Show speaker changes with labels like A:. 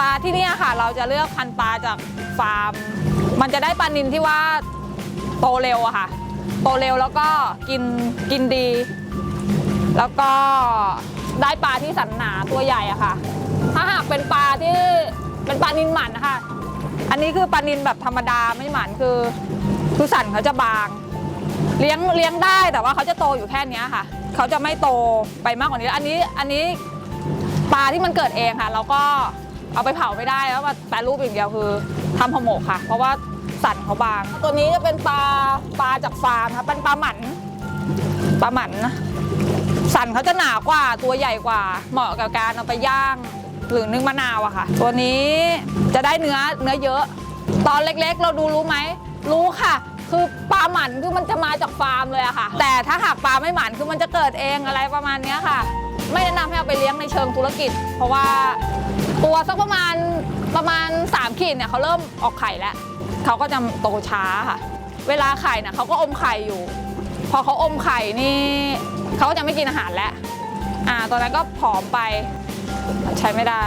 A: ปลาที่เนี่ยค่ะ เราจะเลือกพันธุ์ปลาจากฟาร์ม มันจะได้ปลานินที่ว่าโตเร็วอะค่ะ โตเร็วแล้วก็กินกินดี แล้วก็ได้ปลาที่สันหนาตัวใหญ่อะค่ะ ถ้าหากเป็นปลาที่เป็นปลานินหมันนะคะอันนี้คือปลานินแบบธรรมดาไม่หมันคือคือสันเขาจะบาง เลี้ยงเลี้ยงได้แต่ว่าเขาจะโตอยู่แค่นี้ค่ะ เขาจะไม่โตไปมากกว่านี้ อันนี้อันนี้ปลาที่มันเกิดเองค่ะเราก็ เอาไปเผาไม่ได้แล้วมาแปรรูปอย่างเดียวคือทำห่อหมกค่ะ เพราะว่าสันเขาบาง ตัวนี้จะเป็นปลาปลาจากฟาร์มค่ะเป็นปลาหมันปลาหมันนะสันเขาจะหนากว่าตัวใหญ่กว่า เหมาะกับการเอาไปย่าง หรือนึ่งมะนาวอะค่ะ ตัวนี้จะได้เนื้อเนื้อเยอะ ตอนเล็กๆ เราดูรู้ไหมรู้ค่ะ คือปลาหมันคือมันจะมาจากฟาร์มเลยอะค่ะ แต่ถ้าหากปลาไม่หมันคือมันจะเกิดเองอะไรประมาณนี้ค่ะ ไม่แนะนำให้เอาไปเลี้ยงในเชิงธุรกิจ เพราะว่า ตัวสักประมาณประมาณ 3 ขีดเนี่ยเขาเริ่มออกไข่แล้วเขาก็จะโตช้าค่ะ เวลาไข่เนี่ยเขาก็อมไข่อยู่ พอเขาอมไข่นี่เขาก็จะไม่กินอาหารแล้วอ่าตอนนั้นก็ผอมไปใช้ไม่ได้